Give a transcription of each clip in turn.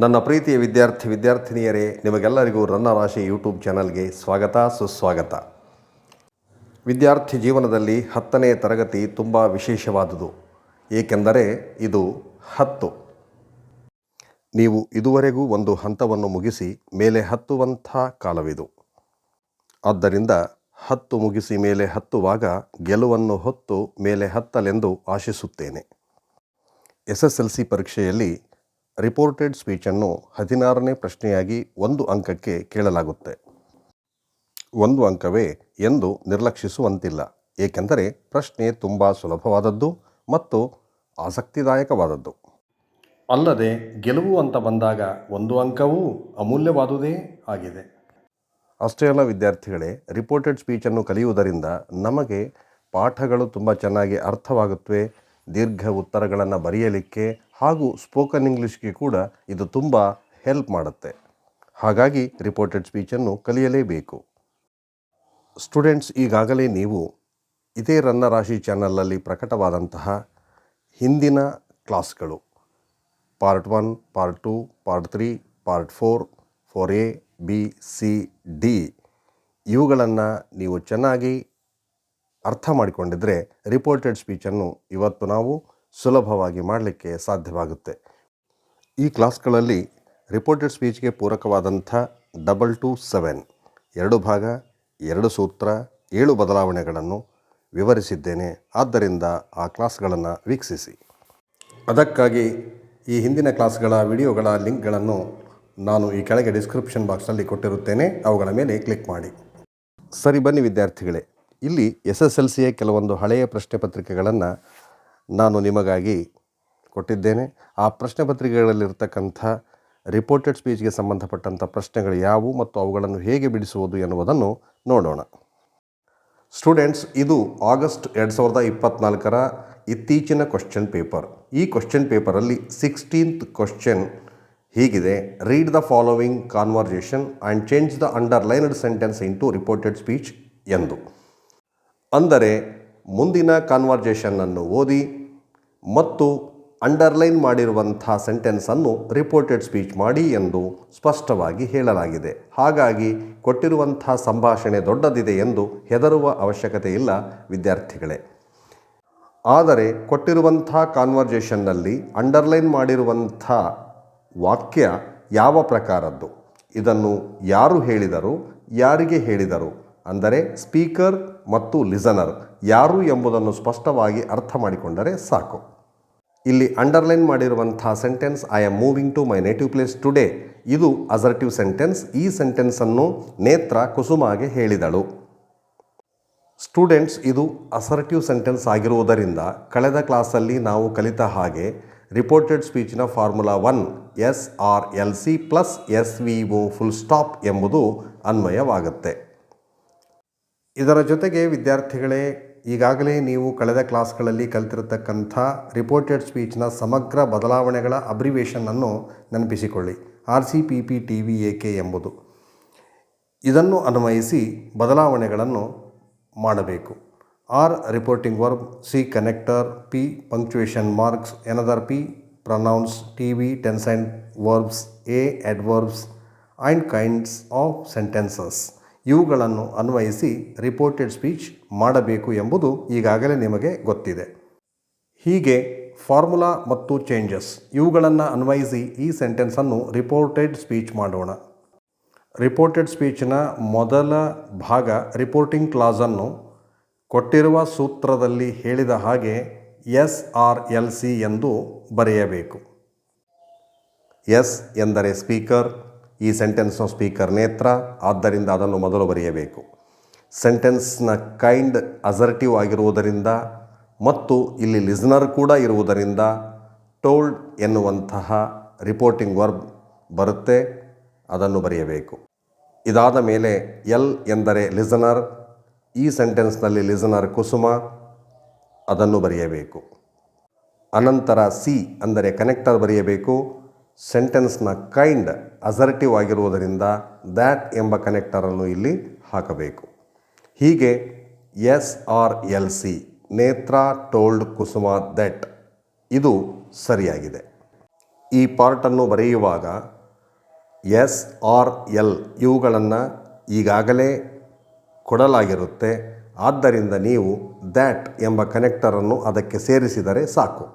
ನನ್ನ ಪ್ರೀತಿಯ ವಿದ್ಯಾರ್ಥಿ ವಿದ್ಯಾರ್ಥಿನಿಯರೇ, ನಿಮಗೆಲ್ಲರಿಗೂ ರನ್ನ ರಾಶಿ ಯೂಟ್ಯೂಬ್ ಚಾನಲ್ಗೆ ಸ್ವಾಗತ, ಸುಸ್ವಾಗತ. ವಿದ್ಯಾರ್ಥಿ ಜೀವನದಲ್ಲಿ ಹತ್ತನೇ ತರಗತಿ ತುಂಬ ವಿಶೇಷವಾದುದು. ಏಕೆಂದರೆ ಇದು ಹತ್ತು. ನೀವು ಇದುವರೆಗೂ ಒಂದು ಹಂತವನ್ನು ಮುಗಿಸಿ ಮೇಲೆ ಹತ್ತುವಂಥ ಕಾಲವಿದು. ಆದ್ದರಿಂದ ಹತ್ತು ಮುಗಿಸಿ ಮೇಲೆ ಹತ್ತುವಾಗ ಗೆಲುವನ್ನು ಹೊತ್ತು ಮೇಲೆ ಹತ್ತಲೆಂದು ಆಶಿಸುತ್ತೇನೆ. ಎಸ್ ಎಸ್ ಎಲ್ ಸಿ ಪರೀಕ್ಷೆಯಲ್ಲಿ ರಿಪೋರ್ಟೆಡ್ ಸ್ಪೀಚನ್ನು ಹದಿನಾರನೇ ಪ್ರಶ್ನೆಯಾಗಿ ಒಂದು ಅಂಕಕ್ಕೆ ಕೇಳಲಾಗುತ್ತೆ. ಒಂದು ಅಂಕವೇ ಎಂದು ನಿರ್ಲಕ್ಷಿಸುವಂತಿಲ್ಲ. ಏಕೆಂದರೆ ಪ್ರಶ್ನೆ ತುಂಬ ಸುಲಭವಾದದ್ದು ಮತ್ತು ಆಸಕ್ತಿದಾಯಕವಾದದ್ದು. ಅಲ್ಲದೆ ಗೆಲುವು ಅಂತ ಬಂದಾಗ ಒಂದು ಅಂಕವೂ ಅಮೂಲ್ಯವಾದುದೇ ಆಗಿದೆ. ಅಷ್ಟೇ ಅಲ್ಲ ವಿದ್ಯಾರ್ಥಿಗಳೇ, ರಿಪೋರ್ಟೆಡ್ ಸ್ಪೀಚನ್ನು ಕಲಿಯುವುದರಿಂದ ನಮಗೆ ಪಾಠಗಳು ತುಂಬ ಚೆನ್ನಾಗಿ ಅರ್ಥವಾಗುತ್ತವೆ. ದೀರ್ಘ ಉತ್ತರಗಳನ್ನು ಬರೆಯಲಿಕ್ಕೆ ಹಾಗೂ ಸ್ಪೋಕನ್ ಇಂಗ್ಲೀಷ್ಗೆ ಕೂಡ ಇದು ತುಂಬ ಹೆಲ್ಪ್ ಮಾಡುತ್ತೆ. ಹಾಗಾಗಿ ರಿಪೋರ್ಟೆಡ್ ಸ್ಪೀಚನ್ನು ಕಲಿಯಲೇಬೇಕು. ಸ್ಟೂಡೆಂಟ್ಸ್, ಈಗಾಗಲೇ ನೀವು ಇದೇ ರನ್ನ ರಾಶಿ ಚಾನಲಲ್ಲಿ ಪ್ರಕಟವಾದಂತಹ ಹಿಂದಿನ ಕ್ಲಾಸ್ಗಳು. Part one, part two, part three, part four four A, B, C, D ಇವುಗಳನ್ನು ನೀವು ಚೆನ್ನಾಗಿ ಅರ್ಥ ಮಾಡಿಕೊಂಡಿದ್ದರೆ ರಿಪೋರ್ಟೆಡ್ ಸ್ಪೀಚನ್ನು ಇವತ್ತು ನಾವು ಸುಲಭವಾಗಿ ಮಾಡಲಿಕ್ಕೆ ಸಾಧ್ಯವಾಗುತ್ತೆ. ಈ ಕ್ಲಾಸ್ಗಳಲ್ಲಿ ರಿಪೋರ್ಟೆಡ್ ಸ್ಪೀಚ್ಗೆ ಪೂರಕವಾದಂಥ ಡಬಲ್ ಟು ಸೆವೆನ್ ಎರಡು ಭಾಗ, ಎರಡು ಸೂತ್ರ, ಏಳು ಬದಲಾವಣೆಗಳನ್ನು ವಿವರಿಸಿದ್ದೇನೆ. ಆದ್ದರಿಂದ ಆ ಕ್ಲಾಸ್ಗಳನ್ನು ವೀಕ್ಷಿಸಿ. ಅದಕ್ಕಾಗಿ ಈ ಹಿಂದಿನ ಕ್ಲಾಸ್ಗಳ ವಿಡಿಯೋಗಳ ಲಿಂಕ್ಗಳನ್ನು ನಾನು ಈ ಕೆಳಗೆ ಡಿಸ್ಕ್ರಿಪ್ಷನ್ ಬಾಕ್ಸ್ನಲ್ಲಿ ಕೊಟ್ಟಿರುತ್ತೇನೆ. ಅವುಗಳ ಮೇಲೆ ಕ್ಲಿಕ್ ಮಾಡಿ. ಸರಿ, ಬನ್ನಿ ವಿದ್ಯಾರ್ಥಿಗಳೇ. ಇಲ್ಲಿ ಎಸ್ ಎಸ್ ಎಲ್ ಸಿಯ ಕೆಲವೊಂದು ಹಳೆಯ ಪ್ರಶ್ನೆ ಪತ್ರಿಕೆಗಳನ್ನು ನಾನು ನಿಮಗಾಗಿ ಕೊಟ್ಟಿದ್ದೇನೆ. ಆ ಪ್ರಶ್ನೆ ಪತ್ರಿಕೆಗಳಲ್ಲಿರ್ತಕ್ಕಂಥ ರಿಪೋರ್ಟೆಡ್ ಸ್ಪೀಚ್ಗೆ ಸಂಬಂಧಪಟ್ಟಂಥ ಪ್ರಶ್ನೆಗಳು ಯಾವುವು ಮತ್ತು ಅವುಗಳನ್ನು ಹೇಗೆ ಬಿಡಿಸುವುದು ಎನ್ನುವುದನ್ನು ನೋಡೋಣ. ಸ್ಟೂಡೆಂಟ್ಸ್ ಇದು ಆಗಸ್ಟ್ ಎರಡು ಸಾವಿರದ ಇಪ್ಪತ್ತ್ನಾಲ್ಕರ ಇತ್ತೀಚಿನ ಕ್ವಶನ್ ಪೇಪರ್ ಈ ಕ್ವಶನ್ ಪೇಪರಲ್ಲಿ ಸಿಕ್ಸ್ಟೀನ್ತ್ ಕ್ವಶನ್ ಹೀಗಿದೆ. Read the following conversation and change the underlined sentence into reported speech ಎಂದು. ಅಂದರೆ ಮುಂದಿನ ಕಾನ್ವರ್ಜೇಷನ್ನನ್ನು ಓದಿ ಮತ್ತು ಅಂಡರ್ಲೈನ್ ಮಾಡಿರುವಂಥ ಸೆಂಟೆನ್ಸನ್ನು ರಿಪೋರ್ಟೆಡ್ ಸ್ಪೀಚ್ ಮಾಡಿ ಎಂದು ಸ್ಪಷ್ಟವಾಗಿ ಹೇಳಲಾಗಿದೆ. ಹಾಗಾಗಿ ಕೊಟ್ಟಿರುವಂಥ ಸಂಭಾಷಣೆ ದೊಡ್ಡದಿದೆ ಎಂದು ಹೆದರುವ ಅವಶ್ಯಕತೆ ಇಲ್ಲ, ವಿದ್ಯಾರ್ಥಿಗಳೇ. ಆದರೆ ಕೊಟ್ಟಿರುವಂಥ ಕಾನ್ವರ್ಜೇಷನ್ನಲ್ಲಿ ಅಂಡರ್ಲೈನ್ ಮಾಡಿರುವಂಥ ವಾಕ್ಯ ಯಾವ ಪ್ರಕಾರದ್ದು? ಇದನ್ನು ಯಾರು ಹೇಳಿದರು? ಯಾರಿಗೆ ಹೇಳಿದರು? ಅಂದರೆ ಸ್ಪೀಕರ್ ಮತ್ತು ಲಿಸನರ್ ಯಾರು ಎಂಬುದನ್ನು ಸ್ಪಷ್ಟವಾಗಿ ಅರ್ಥ ಮಾಡಿಕೊಂಡರೆ ಸಾಕು. ಇಲ್ಲಿ ಅಂಡರ್ಲೈನ್ ಮಾಡಿರುವಂಥ sentence I am moving to my native place today ಇದು ಅಸರ್ಟಿವ್ ಸೆಂಟೆನ್ಸ್ ಈ ಸೆಂಟೆನ್ಸನ್ನು ನೇತ್ರ ಕುಸುಮಾಗೆ ಹೇಳಿದಳು. ಸ್ಟೂಡೆಂಟ್ಸ್ ಇದು ಅಸರ್ಟಿವ್ ಸೆಂಟೆನ್ಸ್ ಆಗಿರುವುದರಿಂದ ಕಳೆದ ಕ್ಲಾಸಲ್ಲಿ ನಾವು ಕಲಿತ ಹಾಗೆ reported ಸ್ಪೀಚಿನ formula one S R L C plus S V O full stop ಎಂಬುದು ಅನ್ವಯವಾಗುತ್ತೆ. ಇದರ ಜೊತೆಗೆ ವಿದ್ಯಾರ್ಥಿಗಳೇ ಈಗಾಗಲೇ ನೀವು ಕಳೆದ ಕ್ಲಾಸ್ಗಳಲ್ಲಿ ಕಲಿತಿರತಕ್ಕಂಥ ರಿಪೋರ್ಟೆಡ್ ಸ್ಪೀಚ್ನ ಸಮಗ್ರ ಬದಲಾವಣೆಗಳ ಅಬ್ರಿವೇಷನನ್ನು ನೆನಪಿಸಿಕೊಳ್ಳಿ. R C P P T V A K ಎಂಬುದು. ಇದನ್ನು ಅನ್ವಯಿಸಿ ಬದಲಾವಣೆಗಳನ್ನು ಮಾಡಬೇಕು. R reporting verb C connector P punctuation marks another P pronouns T V tense in verbs A adverbs and kinds of sentences ಇವುಗಳನ್ನು ಅನ್ವಯಿಸಿ ರಿಪೋರ್ಟೆಡ್ ಸ್ಪೀಚ್ ಮಾಡಬೇಕು ಎಂಬುದು ಈಗಾಗಲೇ ನಿಮಗೆ ಗೊತ್ತಿದೆ. ಹೀಗೆ ಫಾರ್ಮುಲಾ ಮತ್ತು ಚೇಂಜಸ್ ಇವುಗಳನ್ನು ಅನ್ವಯಿಸಿ ಈ ಸೆಂಟೆನ್ಸನ್ನು ರಿಪೋರ್ಟೆಡ್ ಸ್ಪೀಚ್ ಮಾಡೋಣ. ರಿಪೋರ್ಟೆಡ್ ಸ್ಪೀಚ್ನ ಮೊದಲ ಭಾಗ ರಿಪೋರ್ಟಿಂಗ್ ಕ್ಲಾಸನ್ನು ಕೊಟ್ಟಿರುವ ಸೂತ್ರದಲ್ಲಿ ಹೇಳಿದ ಹಾಗೆ ಎಸ್ ಆರ್ ಎಲ್ ಸಿ ಎಂದು ಬರೆಯಬೇಕು. ಎಸ್ ಎಂದರೆ ಸ್ಪೀಕರ್ ಈ ಸೆಂಟೆನ್ಸ್ನ ಸ್ಪೀಕರ್ ನೇತ್ರ, ಆದ್ದರಿಂದ ಅದನ್ನು ಮೊದಲು ಬರೆಯಬೇಕು. ಸೆಂಟೆನ್ಸ್ನ ಕೈಂಡ್ ಅಸರ್ಟಿವ್ ಆಗಿರುವುದರಿಂದ ಮತ್ತು ಇಲ್ಲಿ ಲಿಸ್ನರ್ ಕೂಡ ಇರುವುದರಿಂದ ಟೋಲ್ಡ್ ಎನ್ನುವಂತಹ ರಿಪೋರ್ಟಿಂಗ್ ವರ್ಬ್ ಬರುತ್ತೆ, ಅದನ್ನು ಬರೆಯಬೇಕು. ಇದಾದ ಮೇಲೆ ಎಲ್ ಎಂದರೆ ಲಿಸನರ್, ಈ ಸೆಂಟೆನ್ಸ್ನಲ್ಲಿ ಲಿಸನರ್ ಕುಸುಮ, ಅದನ್ನು ಬರೆಯಬೇಕು. ಅನಂತರ ಸಿ ಅಂದರೆ ಕನೆಕ್ಟರ್ ಬರೆಯಬೇಕು. ಸೆಂಟೆನ್ಸ್ನ ಕೈಂಡ್ ಅಸರ್ಟಿವ್ ಆಗಿರುವುದರಿಂದ ದ್ಯಾಟ್ ಎಂಬ ಕನೆಕ್ಟರನ್ನು ಇಲ್ಲಿ ಹಾಕಬೇಕು. ಹೀಗೆ S R L C Netra, told, Kusuma that ಇದು ಸರಿಯಾಗಿದೆ. ಈ ಪಾರ್ಟನ್ನು ಬರೆಯುವಾಗ ಎಸ್ ಆರ್ ಎಲ್ ಇವುಗಳನ್ನು ಈಗಾಗಲೇ ಕೊಡಲಾಗಿರುತ್ತೆ. ಆದ್ದರಿಂದ ನೀವು ದ್ಯಾಟ್ ಎಂಬ ಕನೆಕ್ಟರನ್ನು ಅದಕ್ಕೆ ಸೇರಿಸಿದರೆ ಸಾಕು.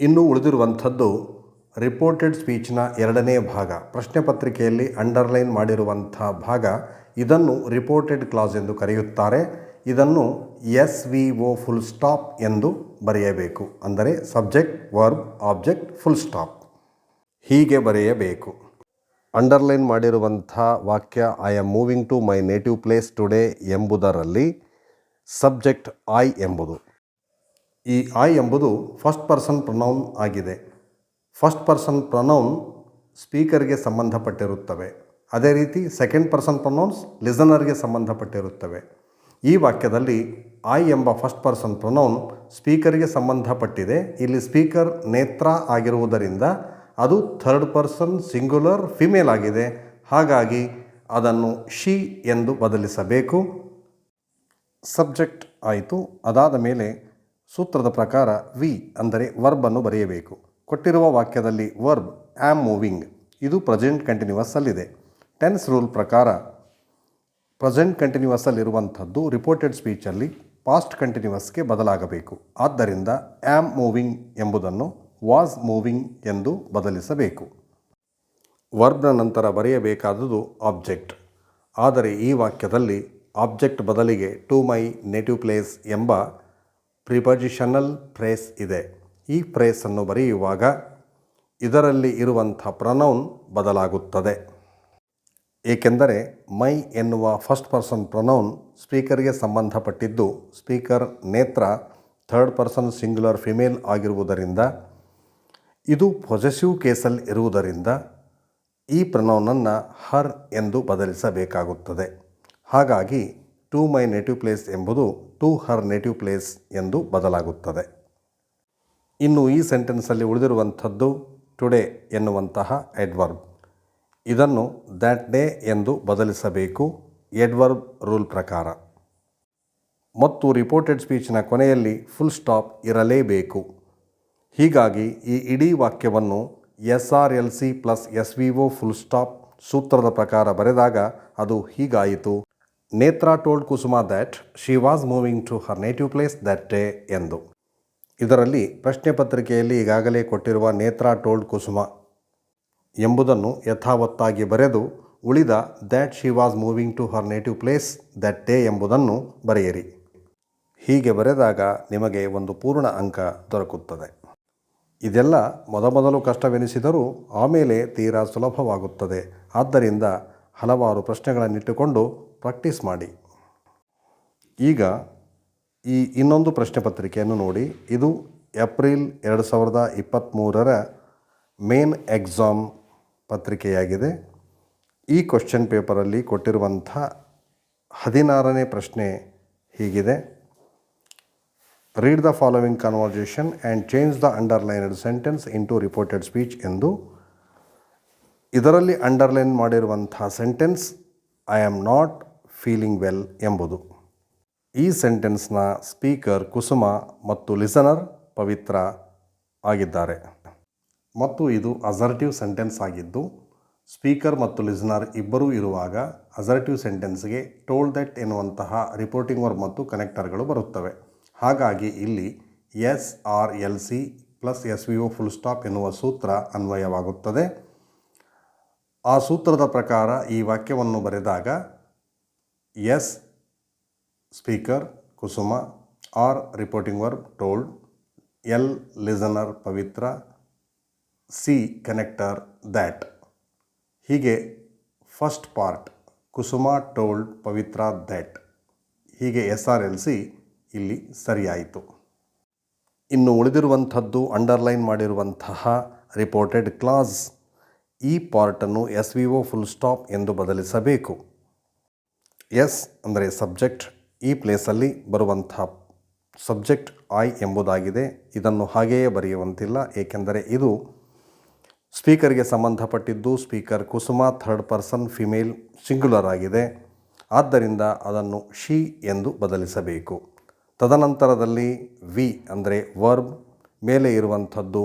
ಇನ್ನು ಉಳಿದಿರುವಂಥದ್ದು ರಿಪೋರ್ಟೆಡ್ ಸ್ಪೀಚ್ನ ಎರಡನೇ ಭಾಗ. ಪ್ರಶ್ನೆ ಪತ್ರಿಕೆಯಲ್ಲಿ ಅಂಡರ್ಲೈನ್ ಮಾಡಿರುವಂಥ ಭಾಗ ಇದನ್ನು ರಿಪೋರ್ಟೆಡ್ ಕ್ಲಾಸ್ ಎಂದು ಕರೆಯುತ್ತಾರೆ. ಇದನ್ನು S V O full stop ಎಂದು ಬರೆಯಬೇಕು. ಅಂದರೆ subject verb object full stop ಹೀಗೆ ಬರೆಯಬೇಕು. ಅಂಡರ್ಲೈನ್ ಮಾಡಿರುವಂಥ ವಾಕ್ಯ I am moving to my native place today ಎಂಬುದರಲ್ಲಿ ಸಬ್ಜೆಕ್ಟ್ ಐ ಎಂಬುದು. ಈ ಐ ಎಂಬುದು ಫಸ್ಟ್ ಪರ್ಸನ್ ಪ್ರೊನೌನ್ ಆಗಿದೆ. ಫಸ್ಟ್ ಪರ್ಸನ್ ಪ್ರನೌನ್ ಸ್ಪೀಕರ್ಗೆ ಸಂಬಂಧಪಟ್ಟಿರುತ್ತವೆ. ಅದೇ ರೀತಿ ಸೆಕೆಂಡ್ ಪರ್ಸನ್ ಪ್ರೊನೌನ್ಸ್ ಲಿಸನರ್ಗೆ ಸಂಬಂಧಪಟ್ಟಿರುತ್ತವೆ. ಈ ವಾಕ್ಯದಲ್ಲಿ ಐ ಎಂಬ ಫಸ್ಟ್ ಪರ್ಸನ್ ಪ್ರೊನೌನ್ ಸ್ಪೀಕರ್ಗೆ ಸಂಬಂಧಪಟ್ಟಿದೆ. ಇಲ್ಲಿ ಸ್ಪೀಕರ್ ನೇತ್ರ ಆಗಿರುವುದರಿಂದ ಅದು ಥರ್ಡ್ ಪರ್ಸನ್ ಸಿಂಗ್ಯುಲರ್ ಫಿಮೇಲ್ ಆಗಿದೆ. ಹಾಗಾಗಿ ಅದನ್ನು ಶಿ ಎಂದು ಬದಲಿಸಬೇಕು. ಸಬ್ಜೆಕ್ಟ್ ಆಯಿತು. ಅದಾದ ಮೇಲೆ ಸೂತ್ರದ ಪ್ರಕಾರ ವಿ ಅಂದರೆ ವರ್ಬನ್ನು ಬರೆಯಬೇಕು. ಕೊಟ್ಟಿರುವ ವಾಕ್ಯದಲ್ಲಿ ವರ್ಬ್ ಆಮ್ ಮೂವಿಂಗ್ ಇದು ಪ್ರೆಸೆಂಟ್ ಕಂಟಿನ್ಯೂವಸ್ ಅಲ್ಲಿದೆ. ಟೆನ್ಸ್ ರೂಲ್ ಪ್ರಕಾರ ಪ್ರೆಸೆಂಟ್ ಕಂಟಿನ್ಯೂವಸ್ ಅಲ್ಲಿರುವಂಥದ್ದು ರಿಪೋರ್ಟೆಡ್ ಸ್ಪೀಚಲ್ಲಿ ಪಾಸ್ಟ್ ಕಂಟಿನ್ಯೂವಸ್ಗೆ ಬದಲಾಗಬೇಕು. ಆದ್ದರಿಂದ ಆ್ಯಮ್ ಮೂವಿಂಗ್ ಎಂಬುದನ್ನು ವಾಸ್ ಮೂವಿಂಗ್ ಎಂದು ಬದಲಿಸಬೇಕು. ವರ್ಬ್ನ ನಂತರ ಬರೆಯಬೇಕಾದುದು ಆಬ್ಜೆಕ್ಟ್ ಆದರೆ ಈ ವಾಕ್ಯದಲ್ಲಿ ಆಬ್ಜೆಕ್ಟ್ ಬದಲಿಗೆ ಟು ಮೈ ನೇಟಿವ್ ಪ್ಲೇಸ್ ಎಂಬ ಪ್ರಿಪೊಸಿಷನಲ್ ಫ್ರೇಸ್ ಇದೆ. ಈ ಫ್ರೇಸನ್ನು ಬರೆಯುವಾಗ ಇದರಲ್ಲಿ ಇರುವಂಥ ಪ್ರನೌನ್ ಬದಲಾಗುತ್ತದೆ. ಏಕೆಂದರೆ ಮೈ ಎನ್ನುವ ಫಸ್ಟ್ ಪರ್ಸನ್ ಪ್ರನೌನ್ ಸ್ಪೀಕರ್ಗೆ ಸಂಬಂಧಪಟ್ಟಿದ್ದು ಸ್ಪೀಕರ್ ನೇತ್ರ ಥರ್ಡ್ ಪರ್ಸನ್ ಸಿಂಗ್ಯುಲರ್ ಫಿಮೇಲ್ ಆಗಿರುವುದರಿಂದ, ಇದು ಪೊಸೆಸಿವ್ ಕೇಸಲ್ಲಿ ಇರುವುದರಿಂದ ಈ ಪ್ರನೌನನ್ನು ಹರ್ ಎಂದು ಬದಲಿಸಬೇಕಾಗುತ್ತದೆ. ಹಾಗಾಗಿ ಟು ಮೈ ನೇಟಿವ್ ಪ್ಲೇಸ್ ಎಂಬುದು ಟು ಹರ್ ನೇಟಿವ್ ಪ್ಲೇಸ್ ಎಂದು ಬದಲಾಗುತ್ತದೆ. ಇನ್ನು ಈ ಸೆಂಟೆನ್ಸಲ್ಲಿ ಉಳಿದಿರುವಂಥದ್ದು ಟುಡೇ ಎನ್ನುವಂತಹ ಎಡ್ವರ್ಬ್ ಇದನ್ನು ದ್ಯಾಟ್ ಡೇ ಎಂದು ಬದಲಿಸಬೇಕು. ಎಡ್ವರ್ಬ್ ರೂಲ್ ಪ್ರಕಾರ. ಮತ್ತು ರಿಪೋರ್ಟೆಡ್ ಸ್ಪೀಚಿನ ಕೊನೆಯಲ್ಲಿ ಫುಲ್ ಸ್ಟಾಪ್ ಇರಲೇಬೇಕು. ಹೀಗಾಗಿ ಈ ಇಡೀ ವಾಕ್ಯವನ್ನು S R L C plus S V O full stop ಸೂತ್ರದ ಪ್ರಕಾರ ಬರೆದಾಗ ಅದು ಹೀಗಾಯಿತು. Netra told Kusuma that she was moving to her native place that day ಎಂದು. ಇದರಲ್ಲಿ ಪ್ರಶ್ನೆ ಪತ್ರಿಕೆಯಲ್ಲಿ ಈಗಾಗಲೇ ಕೊಟ್ಟಿರುವ ನೇತ್ರಾ ಟೋಲ್ಡ್ ಕುಸುಮ ಎಂಬುದನ್ನು ಯಥಾವತ್ತಾಗಿ ಬರೆದು, ಉಳಿದ that she was moving to her native place that day ಎಂಬುದನ್ನು ಬರೆಯಿರಿ. ಹೀಗೆ ಬರೆದಾಗ ನಿಮಗೆ ಒಂದು ಪೂರ್ಣ ಅಂಕ ದೊರಕುತ್ತದೆ. ಇದೆಲ್ಲ ಮೊದಮೊದಲು ಕಷ್ಟವೆನಿಸಿದರೂ ಆಮೇಲೆ ತೀರಾ ಸುಲಭವಾಗುತ್ತದೆ. ಆದ್ದರಿಂದ ಹಲವಾರು ಪ್ರಶ್ನೆಗಳನ್ನಿಟ್ಟುಕೊಂಡು ಪ್ರಾಕ್ಟೀಸ್ ಮಾಡಿ. ಈಗ ಈ ಇನ್ನೊಂದು ಪ್ರಶ್ನೆ ಪತ್ರಿಕೆಯನ್ನು ನೋಡಿ. ಇದು ಏಪ್ರಿಲ್ ಎರಡು ಸಾವಿರದ ಇಪ್ಪತ್ತ್ಮೂರರ ಮೇನ್ ಎಕ್ಸಾಮ್ ಪತ್ರಿಕೆಯಾಗಿದೆ. ಈ ಕ್ವಶನ್ ಪೇಪರಲ್ಲಿ ಕೊಟ್ಟಿರುವಂಥ ಹದಿನಾರನೇ ಪ್ರಶ್ನೆ ಹೀಗಿದೆ. Read the following conversation and change the underlined sentence into reported speech ಎಂದು. ಇದರಲ್ಲಿ ಅಂಡರ್ಲೈನ್ ಮಾಡಿರುವಂಥ sentence I am not feeling well ಎಂಬುದು. ಈ ಸೆಂಟೆನ್ಸ್ನ ಸ್ಪೀಕರ್ ಕುಸುಮ ಮತ್ತು ಲಿಸನರ್ ಪವಿತ್ರ ಆಗಿದ್ದಾರೆ. ಮತ್ತು ಇದು ಅಸರ್ಟಿವ್ ಸೆಂಟೆನ್ಸ್ ಆಗಿದ್ದು, ಸ್ಪೀಕರ್ ಮತ್ತು ಲಿಸನರ್ ಇಬ್ಬರೂ ಇರುವಾಗ ಅಸರ್ಟಿವ್ ಸೆಂಟೆನ್ಸ್ಗೆ ಟೋಲ್ ದಟ್ ಎನ್ನುವಂತಹ ರಿಪೋರ್ಟಿಂಗ್ ವರ್ಬ್ ಮತ್ತು ಕನೆಕ್ಟರ್ಗಳು ಬರುತ್ತವೆ. ಹಾಗಾಗಿ ಇಲ್ಲಿ S R L C plus S V O full stop ಎನ್ನುವ ಸೂತ್ರ ಅನ್ವಯವಾಗುತ್ತದೆ. ಆ ಸೂತ್ರದ ಪ್ರಕಾರ ಈ ವಾಕ್ಯವನ್ನು ಬರೆದಾಗ, S speaker Kusuma, R reporting verb told, L listener Pavitra, C connector that. ಹೀಗೆ first part Kusuma told Pavitra that. ಹೀಗೆ ಎಸ್ ಆರ್ ಎಲ್ ಸಿ ಇಲ್ಲಿ ಸರಿಯಾಯಿತು. ಇನ್ನು ಉಳಿದಿರುವಂಥದ್ದು, ಅಂಡರ್ಲೈನ್ ಮಾಡಿರುವಂತಹ ರಿಪೋರ್ಟೆಡ್ ಕ್ಲಾಸ್. ಈ ಪಾರ್ಟನ್ನು S V O full stop ಎಂದು ಬದಲಿಸಬೇಕು. ಎಸ್ ಅಂದರೆ ಸಬ್ಜೆಕ್ಟ್ ಈ ಪ್ಲೇಸಲ್ಲಿ ಬರುವಂಥ ಸಬ್ಜೆಕ್ಟ್ ಐ ಎಂಬುದಾಗಿದೆ. ಇದನ್ನು ಹಾಗೆಯೇ ಬರೆಯುವಂತಿಲ್ಲ, ಏಕೆಂದರೆ ಇದು ಸ್ಪೀಕರ್ಗೆ ಸಂಬಂಧಪಟ್ಟಿದ್ದು speaker Kusuma, third person, female, singular ಆಗಿದೆ. ಆದ್ದರಿಂದ ಅದನ್ನು ಶಿ ಎಂದು ಬದಲಿಸಬೇಕು. ತದನಂತರದಲ್ಲಿ ವಿ ಅಂದರೆ ವರ್ಬ್, ಮೇಲೆ ಇರುವಂಥದ್ದು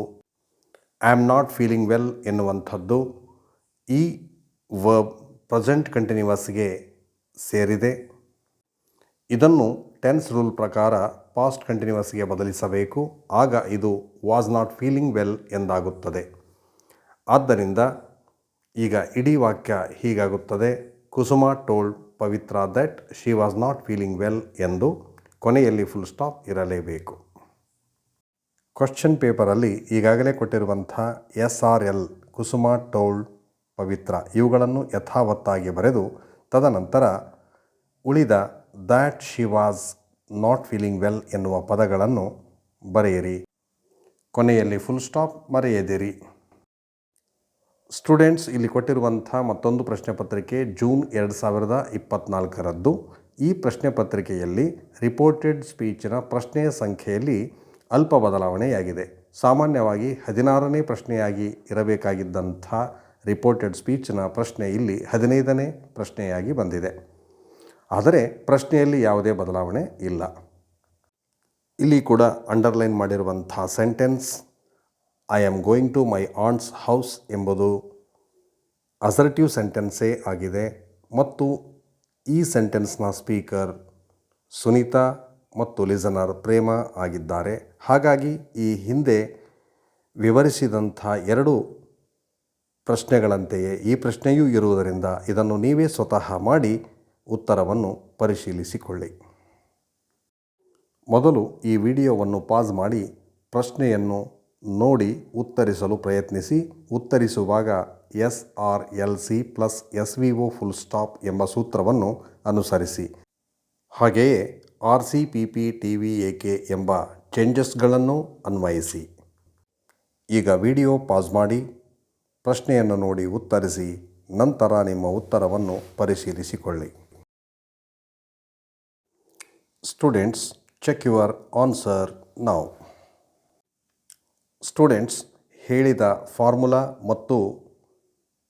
I am not feeling well ಎನ್ನುವಂಥದ್ದು, ಈ ವರ್ಬ್ ಪ್ರೆಸೆಂಟ್ ಕಂಟಿನ್ಯೂವಸ್ಗೆ ಸೇರಿದೆ. ಇದನ್ನು ಟೆನ್ಸ್ ರೂಲ್ ಪ್ರಕಾರ ಪಾಸ್ಟ್ ಕಂಟಿನ್ಯೂವಸ್ಗೆ ಬದಲಿಸಬೇಕು. ಆಗ ಇದು ವಾಸ್ ನಾಟ್ ಫೀಲಿಂಗ್ ವೆಲ್ ಎಂದಾಗುತ್ತದೆ. ಆದ್ದರಿಂದ ಈಗ ಇಡೀ ವಾಕ್ಯ ಹೀಗಾಗುತ್ತದೆ. Kusuma told Pavitra that she was not feeling well ಎಂದು ಕೊನೆಯಲ್ಲಿ ಫುಲ್ ಸ್ಟಾಪ್ ಇರಲೇಬೇಕು. ಕ್ವಶನ್ ಪೇಪರಲ್ಲಿ ಈಗಾಗಲೇ ಕೊಟ್ಟಿರುವಂಥ S R L Kusuma told Pavitra ಇವುಗಳನ್ನು ಯಥಾವತ್ತಾಗಿ ಬರೆದು ತದನಂತರ ಉಳಿದ that she was not feeling well ಎನ್ನುವ ಪದಗಳನ್ನು ಬರೆಯಿರಿ. ಕೊನೆಯಲ್ಲಿ ಫುಲ್ ಸ್ಟಾಪ್ ಮರೆಯದಿರಿ. ಸ್ಟೂಡೆಂಟ್ಸ್ ಇಲ್ಲಿ ಕೊಟ್ಟಿರುವಂಥ ಮತ್ತೊಂದು ಪ್ರಶ್ನೆ ಪತ್ರಿಕೆ ಜೂನ್ ಎರಡು ಸಾವಿರದ ಇಪ್ಪತ್ತ್ನಾಲ್ಕರದ್ದು ಈ ಪ್ರಶ್ನೆ ಪತ್ರಿಕೆಯಲ್ಲಿ ರಿಪೋರ್ಟೆಡ್ ಸ್ಪೀಚಿನ ಪ್ರಶ್ನೆಯ ಸಂಖ್ಯೆಯಲ್ಲಿ ಅಲ್ಪ ಬದಲಾವಣೆಯಾಗಿದೆ. ಸಾಮಾನ್ಯವಾಗಿ ಹದಿನಾರನೇ ಪ್ರಶ್ನೆಯಾಗಿ ಇರಬೇಕಾಗಿದ್ದಂಥ ರಿಪೋರ್ಟೆಡ್ ಸ್ಪೀಚ್ನ ಪ್ರಶ್ನೆ ಇಲ್ಲಿ ಹದಿನೈದನೇ ಪ್ರಶ್ನೆಯಾಗಿ ಬಂದಿದೆ. ಆದರೆ ಪ್ರಶ್ನೆಯಲ್ಲಿ ಯಾವುದೇ ಬದಲಾವಣೆ ಇಲ್ಲ. ಇಲ್ಲಿ ಕೂಡ ಅಂಡರ್ಲೈನ್ ಮಾಡಿರುವಂಥ sentence I am going to my aunt's house ಎಂಬುದು ಅಸರ್ಟಿವ್ ಸೆಂಟೆನ್ಸೇ ಆಗಿದೆ ಮತ್ತು ಈ ಸೆಂಟೆನ್ಸ್ನ ಸ್ಪೀಕರ್ ಸುನೀತಾ ಮತ್ತು ಲಿಸನರ್ ಪ್ರೇಮ ಆಗಿದ್ದಾರೆ. ಹಾಗಾಗಿ ಈ ಹಿಂದೆ ವಿವರಿಸಿದಂಥ ಎರಡು ಪ್ರಶ್ನೆಗಳಂತೆಯೇ ಈ ಪ್ರಶ್ನೆಯೂ ಇರುವುದರಿಂದ ಇದನ್ನು ನೀವೇ ಸ್ವತಃ ಮಾಡಿ ಉತ್ತರವನ್ನು ಪರಿಶೀಲಿಸಿಕೊಳ್ಳಿ. ಮೊದಲು ಈ ವಿಡಿಯೋವನ್ನು ಪಾಸ್ ಮಾಡಿ ಪ್ರಶ್ನೆಯನ್ನು ನೋಡಿ ಉತ್ತರಿಸಲು ಪ್ರಯತ್ನಿಸಿ. ಉತ್ತರಿಸುವಾಗ S R L C plus S V O full stop ಎಂಬ ಸೂತ್ರವನ್ನು ಅನುಸರಿಸಿ. ಹಾಗೆಯೇ R C P P T V A K ಎಂಬ ಚೇಂಜಸ್ಗಳನ್ನು ಅನ್ವಯಿಸಿ. ಈಗ ವಿಡಿಯೋ ಪಾಸ್ ಮಾಡಿ ಪ್ರಶ್ನೆಯನ್ನು ನೋಡಿ ಉತ್ತರಿಸಿ. ನಂತರ ನಿಮ್ಮ ಉತ್ತರವನ್ನು ಪರಿಶೀಲಿಸಿಕೊಳ್ಳಿ. ಸ್ಟೂಡೆಂಟ್ಸ್ ಚೆಕ್ ಯುವರ್ answer ನಾವು ಸ್ಟೂಡೆಂಟ್ಸ್ ಹೇಳಿದ ಫಾರ್ಮುಲಾ ಮತ್ತು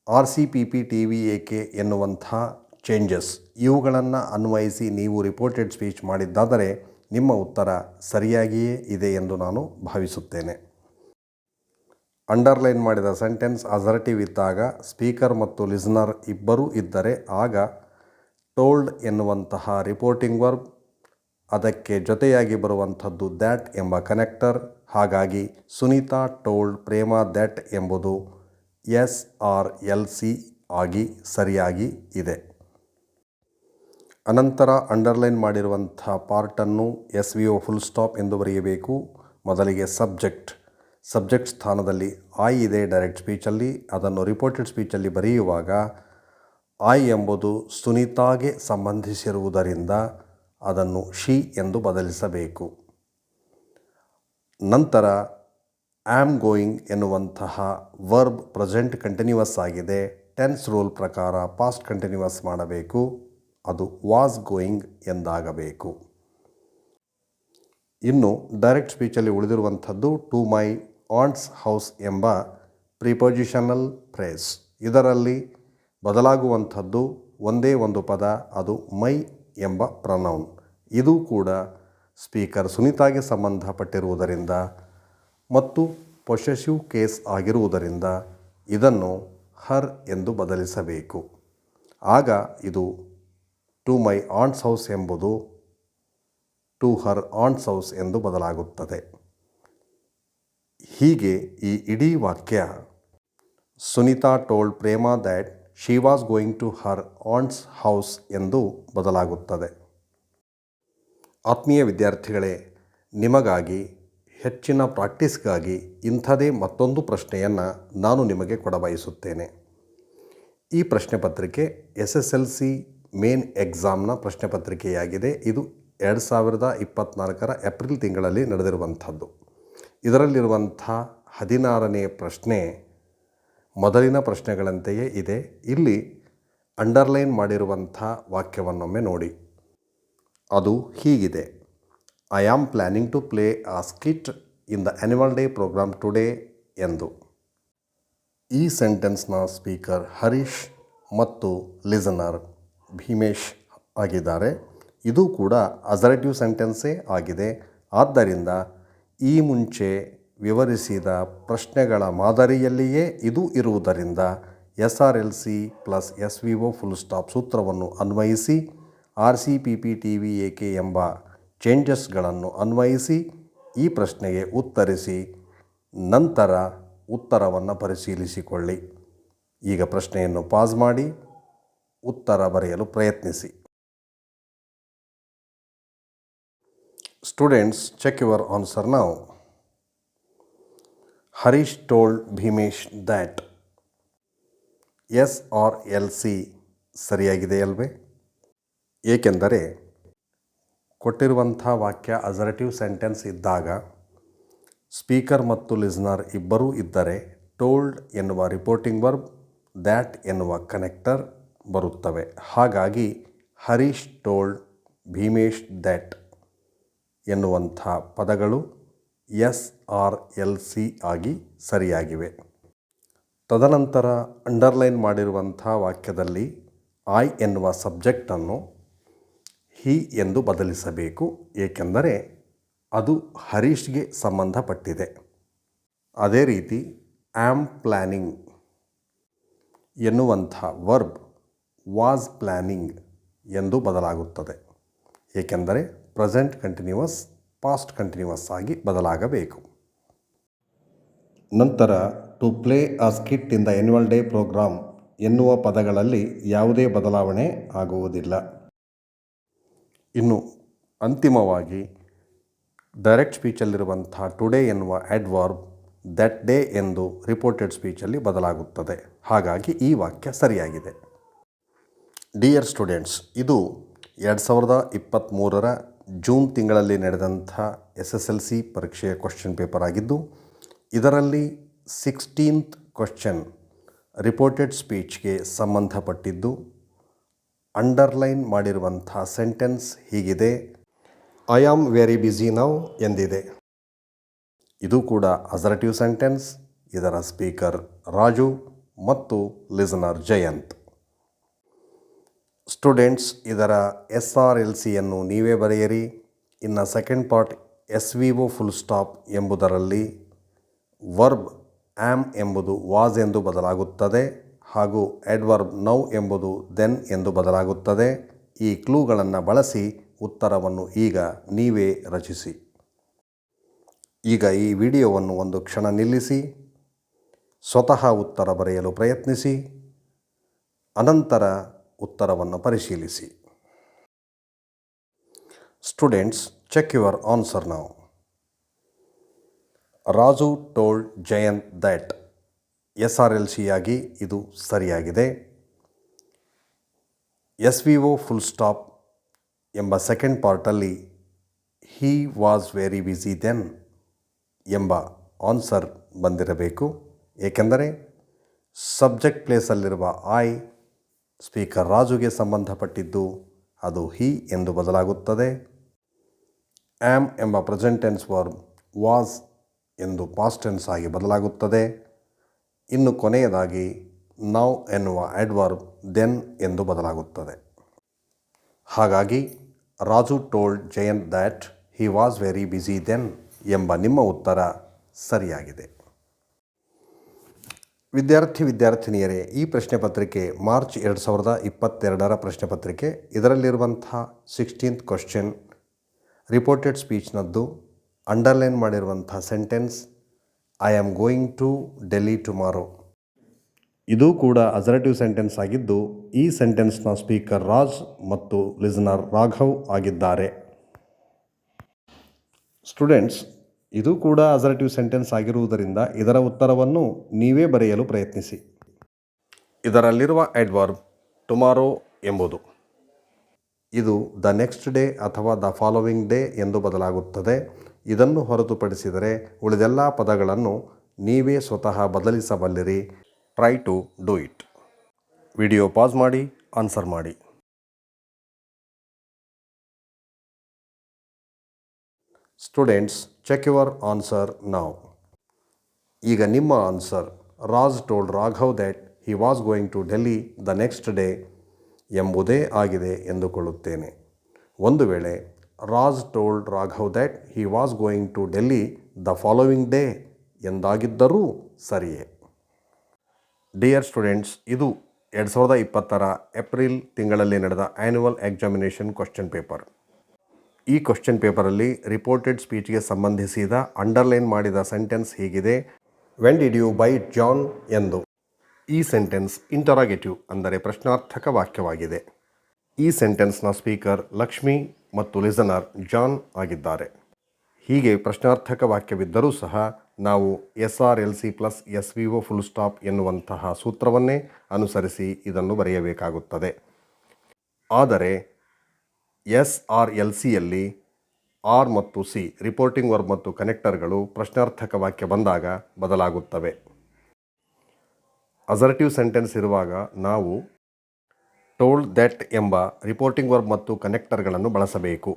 R C P P T V A K ಎನ್ನುವಂಥ ಚೇಂಜಸ್ ಇವುಗಳನ್ನು ಅನ್ವಯಿಸಿ ನೀವು ರಿಪೋರ್ಟೆಡ್ ಸ್ಪೀಚ್ ಮಾಡಿದ್ದಾದರೆ ನಿಮ್ಮ ಉತ್ತರ ಸರಿಯಾಗಿಯೇ ಇದೆ ಎಂದು ನಾನು ಭಾವಿಸುತ್ತೇನೆ. ಅಂಡರ್ಲೈನ್ ಮಾಡಿದ ಸೆಂಟೆನ್ಸ್ ಅಸರ್ಟಿವ್ ಇದ್ದಾಗ ಸ್ಪೀಕರ್ ಮತ್ತು ಲಿಸ್ನರ್ ಇಬ್ಬರೂ ಇದ್ದರೆ ಆಗ ಟೋಲ್ಡ್ ಎನ್ನುವಂತಹ ರಿಪೋರ್ಟಿಂಗ್ ವರ್ಬ್ ಅದಕ್ಕೆ ಜೊತೆಯಾಗಿ ಬರುವಂಥದ್ದು ದ್ಯಾಟ್ ಎಂಬ ಕನೆಕ್ಟರ್ ಹಾಗಾಗಿ ಸುನೀತಾ ಟೋಲ್ಡ್ ಪ್ರೇಮ ದ್ಯಾಟ್ ಎಂಬುದು ಎಸ್ ಆರ್ ಎಲ್ ಸಿ ಆಗಿ ಸರಿಯಾಗಿ ಇದೆ. ಅನಂತರ ಅಂಡರ್ಲೈನ್ ಮಾಡಿರುವಂಥ ಪಾರ್ಟನ್ನು S V O full stop ಎಂದು ಬರೆಯಬೇಕು. ಮೊದಲಿಗೆ ಸಬ್ಜೆಕ್ಟ್ ಸಬ್ಜೆಕ್ಟ್ ಸ್ಥಾನದಲ್ಲಿ ಐ ಇದೆ ಡೈರೆಕ್ಟ್ ಸ್ಪೀಚಲ್ಲಿ ಅದನ್ನು ರಿಪೋರ್ಟೆಡ್ ಸ್ಪೀಚಲ್ಲಿ ಬರೆಯುವಾಗ ಐ ಎಂಬುದು ಸುನೀತಾಗೆ ಸಂಬಂಧಿಸಿರುವುದರಿಂದ ಅದನ್ನು ಶಿ ಎಂದು ಬದಲಿಸಬೇಕು. ನಂತರ ಆಮ್ ಗೋಯಿಂಗ್ ಎನ್ನುವಂತಹ ವರ್ಬ್ ಪ್ರೆಸೆಂಟ್ ಕಂಟಿನ್ಯೂವಸ್ ಆಗಿದೆ. ಟೆನ್ಸ್ ರೂಲ್ ಪ್ರಕಾರ ಪಾಸ್ಟ್ ಕಂಟಿನ್ಯೂವಸ್ ಮಾಡಬೇಕು. ಅದು ವಾಸ್ ಗೋಯಿಂಗ್ ಎಂದಾಗಬೇಕು. ಇನ್ನು ಡೈರೆಕ್ಟ್ ಸ್ಪೀಚಲ್ಲಿ ಉಳಿದಿರುವಂಥದ್ದು ಟು ಮೈ ಆಂಟ್ಸ್ ಹೌಸ್ ಎಂಬ ಪ್ರಿಪೊಸಿಷನಲ್ ಫ್ರೇಸ್ ಇದರಲ್ಲಿ ಬದಲಾಗುವಂಥದ್ದು ಒಂದೇ ಒಂದು ಪದ, ಅದು ಮೈ ಎಂಬ ಪ್ರನೌನ್. ಇದು ಕೂಡ ಸ್ಪೀಕರ್ ಸುನೀತಾಗೆ ಸಂಬಂಧಪಟ್ಟಿರುವುದರಿಂದ ಮತ್ತು ಪೊಸೆಸಿವ್ ಕೇಸ್ ಆಗಿರುವುದರಿಂದ ಇದನ್ನು ಹರ್ ಎಂದು ಬದಲಿಸಬೇಕು. ಆಗ ಇದು ಟು ಮೈ ಆಂಟ್ಸ್ ಹೌಸ್ ಎಂಬುದು ಟು ಹರ್ ಆಂಟ್ಸ್ ಹೌಸ್ ಎಂದು ಬದಲಾಗುತ್ತದೆ. ಹೀಗೆ ಈ ಇಡೀ ವಾಕ್ಯ Sunita told Prema that she was going to her aunt's house ಎಂದು ಬದಲಾಗುತ್ತದೆ. ಆತ್ಮೀಯ ವಿದ್ಯಾರ್ಥಿಗಳೇ, ನಿಮಗಾಗಿ, ಹೆಚ್ಚಿನ ಪ್ರಾಕ್ಟೀಸ್ಗಾಗಿ ಇಂಥದೇ ಮತ್ತೊಂದು ಪ್ರಶ್ನೆಯನ್ನು ನಾನು ನಿಮಗೆ ಕೊಡಬಯಸುತ್ತೇನೆ. ಈ ಪ್ರಶ್ನೆ ಪತ್ರಿಕೆ S S L C main ಎಕ್ಸಾಮ್ನ ಪ್ರಶ್ನೆ ಪತ್ರಿಕೆಯಾಗಿದೆ. ಇದು ಎರಡು ಸಾವಿರದ ಇಪ್ಪತ್ತ್ನಾಲ್ಕರ ಏಪ್ರಿಲ್ ತಿಂಗಳಲ್ಲಿ ನಡೆದಿರುವಂಥದ್ದು. ಇದರಲ್ಲಿರುವಂಥ ಹದಿನಾರನೇ ಪ್ರಶ್ನೆ ಮೊದಲಿನ ಪ್ರಶ್ನೆಗಳಂತೆಯೇ ಇದೆ. ಇಲ್ಲಿ ಅಂಡರ್ಲೈನ್ ಮಾಡಿರುವಂಥ ವಾಕ್ಯವನ್ನೊಮ್ಮೆ ನೋಡಿ. ಅದು ಹೀಗಿದೆ. I am planning to play a skit in the annual day program today ಎಂದು. ಈ ಸೆಂಟೆನ್ಸ್ನ ಸ್ಪೀಕರ್ ಹರೀಶ್ ಮತ್ತು ಲಿಸನರ್ ಭೀಮೇಶ್ ಆಗಿದ್ದಾರೆ. ಇದು ಕೂಡ ಅಸರ್ಟಿವ್ ಸೆಂಟೆನ್ಸೇ ಆಗಿದೆ. ಆದ್ದರಿಂದ ಈ ಮುಂಚೆ ವಿವರಿಸಿದ ಪ್ರಶ್ನೆಗಳ ಮಾದರಿಯಲ್ಲಿಯೇ ಇದು ಇರುವುದರಿಂದ S R L C plus S V O full stop ಸೂತ್ರವನ್ನು ಅನ್ವಯಿಸಿ R C P P T V A K ಎಂಬ ಚೇಂಜಸ್ಗಳನ್ನು ಅನ್ವಯಿಸಿ ಈ ಪ್ರಶ್ನೆಗೆ ಉತ್ತರಿಸಿ ನಂತರ ಉತ್ತರವನ್ನು ಪರಿಶೀಲಿಸಿಕೊಳ್ಳಿ. ಈಗ ಪ್ರಶ್ನೆಯನ್ನು ಪಾಸ್ ಮಾಡಿ ಉತ್ತರ ಬರೆಯಲು ಪ್ರಯತ್ನಿಸಿ. ಸ್ಟೂಡೆಂಟ್ಸ್ ಚೆಕ್ ಯುವರ್ ಆನ್ಸರ್ ನಾವು Harish told Bhimesh that. S R L C ಸರಿಯಾಗಿದೆಯಲ್ವೇ ಏಕೆಂದರೆ ಕೊಟ್ಟಿರುವಂಥ ವಾಕ್ಯ ಅಸರ್ಟಿವ್ ಸೆಂಟೆನ್ಸ್ ಇದ್ದಾಗ ಸ್ಪೀಕರ್ ಮತ್ತು ಲಿಸ್ನರ್ ಇಬ್ಬರೂ ಇದ್ದರೆ ಟೋಲ್ಡ್ ಎನ್ನುವ ರಿಪೋರ್ಟಿಂಗ್ ವರ್ಬ್, ದ್ಯಾಟ್ ಎನ್ನುವ ಕನೆಕ್ಟರ್ ಬರುತ್ತವೆ. ಹಾಗಾಗಿ ಹರೀಶ್ ಟೋಲ್ಡ್ ಭೀಮೇಶ್ ದ್ಯಾಟ್ ಎನ್ನುವಂಥ ಪದಗಳು ಎಸ್ ಆರ್ ಎಲ್ ಸಿ ಆಗಿ ಸರಿಯಾಗಿವೆ. ತದನಂತರ ಅಂಡರ್ಲೈನ್ ಮಾಡಿರುವಂಥ ವಾಕ್ಯದಲ್ಲಿ ಐ ಎನ್ನುವ ಸಬ್ಜೆಕ್ಟನ್ನು ಹಿ ಎಂದು ಬದಲಿಸಬೇಕು, ಏಕೆಂದರೆ ಅದು ಹರೀಶ್ಗೆ ಸಂಬಂಧಪಟ್ಟಿದೆ. ಅದೇ ರೀತಿ ಆ್ಯಮ್ ಪ್ಲ್ಯಾನಿಂಗ್ ಎನ್ನುವಂಥ ವರ್ಬ್ ವಾಸ್ ಪ್ಲ್ಯಾನಿಂಗ್ ಎಂದು ಬದಲಾಗುತ್ತದೆ. ಏಕೆಂದರೆ ಪ್ರೆಸೆಂಟ್ ಕಂಟಿನ್ಯೂವಸ್ ಪಾಸ್ಟ್ ಕಂಟಿನ್ಯೂವಸ್ ಆಗಿ ಬದಲಾಗಬೇಕು. ನಂತರ to play a skit in the annual day program ಎನ್ನುವ ಪದಗಳಲ್ಲಿ ಯಾವುದೇ ಬದಲಾವಣೆ ಆಗುವುದಿಲ್ಲ. ಇನ್ನು ಅಂತಿಮವಾಗಿ ಡೈರೆಕ್ಟ್ ಸ್ಪೀಚಲ್ಲಿರುವಂಥ ಟುಡೇ ಎನ್ನುವ ಆಡ್ವರ್ಬ್ ದಟ್ ಡೇ ಎಂದು ರಿಪೋರ್ಟೆಡ್ ಸ್ಪೀಚಲ್ಲಿ ಬದಲಾಗುತ್ತದೆ. ಹಾಗಾಗಿ ಈ ವಾಕ್ಯ ಸರಿಯಾಗಿದೆ. ಡಿಯರ್ ಸ್ಟೂಡೆಂಟ್ಸ್ ಇದು ಎರಡು ಸಾವಿರದ ಇಪ್ಪತ್ತ್ಮೂರರ ಜೂನ್ ತಿಂಗಳಲ್ಲಿ ನಡೆದಂಥ ಎಸ್ ಎಸ್ ಎಲ್ ಸಿ ಪರೀಕ್ಷೆಯ ಕ್ವಶನ್ ಪೇಪರ್ ಆಗಿದ್ದು, ಇದರಲ್ಲಿ ಸಿಕ್ಸ್ಟೀನ್ತ್ ಕ್ವಶನ್ ರಿಪೋರ್ಟೆಡ್ ಸ್ಪೀಚ್ಗೆ ಸಂಬಂಧಪಟ್ಟಿದ್ದು ಅಂಡರ್ಲೈನ್ ಮಾಡಿರುವಂಥ ಸೆಂಟೆನ್ಸ್ ಹೀಗಿದೆ I am very busy now ಎಂದಿದೆ. ಇದು ಕೂಡ ಅಸರ್ಟಿವ್ ಸೆಂಟೆನ್ಸ್ ಇದರ ಸ್ಪೀಕರ್ ರಾಜು ಮತ್ತು ಲಿಸನರ್ ಜಯಂತ್. ಸ್ಟೂಡೆಂಟ್ಸ್, ಇದರ ಎಸ್ ಆರ್ ಎಲ್ ಸಿಯನ್ನು ನೀವೇ ಬರೆಯಿರಿ. ಇನ್ನು second part S V O full stop ಎಂಬುದರಲ್ಲಿ ವರ್ಬ್ ಆ್ಯಮ್ ಎಂಬುದು ವಾಸ್ ಎಂದು ಬದಲಾಗುತ್ತದೆ ಹಾಗೂ ಎಡ್ವರ್ಬ್ ನೌ ಎಂಬುದು ದೆನ್ ಎಂದು ಬದಲಾಗುತ್ತದೆ. ಈ ಕ್ಲೂಗಳನ್ನು ಬಳಸಿ ಉತ್ತರವನ್ನು ಈಗ ನೀವೇ ರಚಿಸಿ. ಈಗ ಈ ವಿಡಿಯೋವನ್ನು ಒಂದು ಕ್ಷಣ ನಿಲ್ಲಿಸಿ, ಸ್ವತಃ ಉತ್ತರ ಬರೆಯಲು ಪ್ರಯತ್ನಿಸಿ. ಅನಂತರ ಉತ್ತರವನ್ನು ಪರಿಶೀಲಿಸಿ. ಸ್ಟೂಡೆಂಟ್ಸ್ ಚೆಕ್ ಯುವರ್ ಆನ್ಸರ್ ನಾವು Raju told Jayant that S R L ಸಿಯಾಗಿ ಇದು ಸರಿಯಾಗಿದೆ. S V O full stop ಎಂಬ second ಪಾರ್ಟಲ್ಲಿ he was very busy then ಎಂಬ ಆನ್ಸರ್ ಬಂದಿರಬೇಕು. ಏಕೆಂದರೆ ಸಬ್ಜೆಕ್ಟ್ ಪ್ಲೇಸಲ್ಲಿರುವ ಐ ಸ್ಪೀಕರ್ ರಾಜುಗೆ ಸಂಬಂಧಪಟ್ಟಿದ್ದು ಅದು ಹಿ ಎಂದು ಬದಲಾಗುತ್ತದೆ. ಆ್ಯಮ್ ಎಂಬ ಪ್ರೆಸೆಂಟೆನ್ಸ್ ವರ್ಬ್ ವಾಸ್ ಎಂದು ಪಾಸ್ಟೆನ್ಸ್ ಆಗಿ ಬದಲಾಗುತ್ತದೆ. ಇನ್ನು ಕೊನೆಯದಾಗಿ ನೌ ಎನ್ನುವ ಆಡ್ವರ್ಬ್ ದೆನ್ ಎಂದು ಬದಲಾಗುತ್ತದೆ. ಹಾಗಾಗಿ Raju told Jayant that he was very busy then ಎಂಬ ನಿಮ್ಮ ಉತ್ತರ ಸರಿಯಾಗಿದೆ. ವಿದ್ಯಾರ್ಥಿ ವಿದ್ಯಾರ್ಥಿನಿಯರೇ, ಈ ಪ್ರಶ್ನೆ ಪತ್ರಿಕೆ ಮಾರ್ಚ್ ಎರಡು ಸಾವಿರದ ಇಪ್ಪತ್ತೆರಡರ ಪ್ರಶ್ನೆ ಪತ್ರಿಕೆ. ಇದರಲ್ಲಿರುವಂಥ ಸಿಕ್ಸ್ಟೀನ್ತ್ ಕ್ವಶನ್ ರಿಪೋರ್ಟೆಡ್ ಸ್ಪೀಚ್ನದ್ದು ಅಂಡರ್ಲೈನ್ ಮಾಡಿರುವಂಥ sentence I am going to Delhi tomorrow ಇದು ಕೂಡ ಅಸರ್ಟಿವ್ ಸೆಂಟೆನ್ಸ್ ಆಗಿದ್ದು, ಈ ಸೆಂಟೆನ್ಸ್ನ ಸ್ಪೀಕರ್ ರಾಜ್ ಮತ್ತು ಲಿಸ್ನರ್ ರಾಘವ್ ಆಗಿದ್ದಾರೆ. ಸ್ಟೂಡೆಂಟ್ಸ್ ಇದು ಕೂಡ ಅಸರ್ಟಿವ್ ಸೆಂಟೆನ್ಸ್ ಆಗಿರುವುದರಿಂದ ಇದರ ಉತ್ತರವನ್ನು ನೀವೇ ಬರೆಯಲು ಪ್ರಯತ್ನಿಸಿ. ಇದರಲ್ಲಿರುವ ಎಡ್ವರ್ಬ್ ಟುಮಾರೋ ಎಂಬುದು. ಇದು ದ ನೆಕ್ಸ್ಟ್ ಡೇ ಅಥವಾ ದ ಫಾಲೋವಿಂಗ್ ಡೇ ಎಂದು ಬದಲಾಗುತ್ತದೆ. ಇದನ್ನು ಹೊರತುಪಡಿಸಿದರೆ ಉಳಿದೆಲ್ಲ ಪದಗಳನ್ನು ನೀವೇ ಸ್ವತಃ ಬದಲಿಸಬಲ್ಲಿರಿ. Try to do it. Video pause ಮಾಡಿ, ಆನ್ಸರ್ ಮಾಡಿ. ಸ್ಟೂಡೆಂಟ್ಸ್ ಚೆಕ್ ಯುವರ್ ಆನ್ಸರ್ ನಾವು ಈಗ ನಿಮ್ಮ answer Raj told Raghav that he was going to Delhi the next day ಎಂಬುದೇ ಆಗಿದೆ ಎಂದುಕೊಳ್ಳುತ್ತೇನೆ. ಒಂದು ವೇಳೆ Raj told Raghav that he was going to Delhi the following day ಎಂದಾಗಿದ್ದರೂ ಸರಿಯೇ. ಡಿಯರ್ ಸ್ಟೂಡೆಂಟ್ಸ್ ಇದು ಎರಡು ಸಾವಿರದ ಇಪ್ಪತ್ತರ ಏಪ್ರಿಲ್ ತಿಂಗಳಲ್ಲಿ ನಡೆದ ಆ್ಯನ್ಯುವಲ್ ಎಕ್ಸಾಮಿನೇಷನ್ ಕ್ವಶನ್ ಪೇಪರ್ ಈ ಕ್ವಶನ್ ಪೇಪರಲ್ಲಿ ರಿಪೋರ್ಟೆಡ್ ಸ್ಪೀಚ್ಗೆ ಸಂಬಂಧಿಸಿದ ಅಂಡರ್ಲೈನ್ ಮಾಡಿದ ಸೆಂಟೆನ್ಸ್ ಹೀಗಿದೆ. When did you buy John ಎಂದು. ಈ ಸೆಂಟೆನ್ಸ್ ಇಂಟರಾಗೇಟಿವ್ ಅಂದರೆ ಪ್ರಶ್ನಾರ್ಥಕ ವಾಕ್ಯವಾಗಿದೆ. ಈ ಸೆಂಟೆನ್ಸ್ನ ಸ್ಪೀಕರ್ ಲಕ್ಷ್ಮಿ ಮತ್ತು ಲಿಸನರ್ ಜಾನ್ ಆಗಿದ್ದಾರೆ. ಹೀಗೆ ಪ್ರಶ್ನಾರ್ಥಕ ವಾಕ್ಯವಿದ್ದರೂ ಸಹ ನಾವು S R L C plus S V O full stop ಎನ್ನುವಂತಹ ಸೂತ್ರವನ್ನೇ ಅನುಸರಿಸಿ ಇದನ್ನು ಬರೆಯಬೇಕಾಗುತ್ತದೆ. ಆದರೆ ಎಸ್ ಆರ್ ಎಲ್ ಸಿಯಲ್ಲಿ ಆರ್ ಮತ್ತು ಸಿ ರಿಪೋರ್ಟಿಂಗ್ ವರ್ಬ್ ಮತ್ತು ಕನೆಕ್ಟರ್ಗಳು ಪ್ರಶ್ನಾರ್ಥಕ ವಾಕ್ಯ ಬಂದಾಗ ಬದಲಾಗುತ್ತವೆ. ಅಸರ್ಟಿವ್ ಸೆಂಟೆನ್ಸ್ ಇರುವಾಗ ನಾವು ಟೋಲ್ಡ್ ದೆಟ್ ಎಂಬ ರಿಪೋರ್ಟಿಂಗ್ ವರ್ಬ್ ಮತ್ತು ಕನೆಕ್ಟರ್ಗಳನ್ನು ಬಳಸಬೇಕು.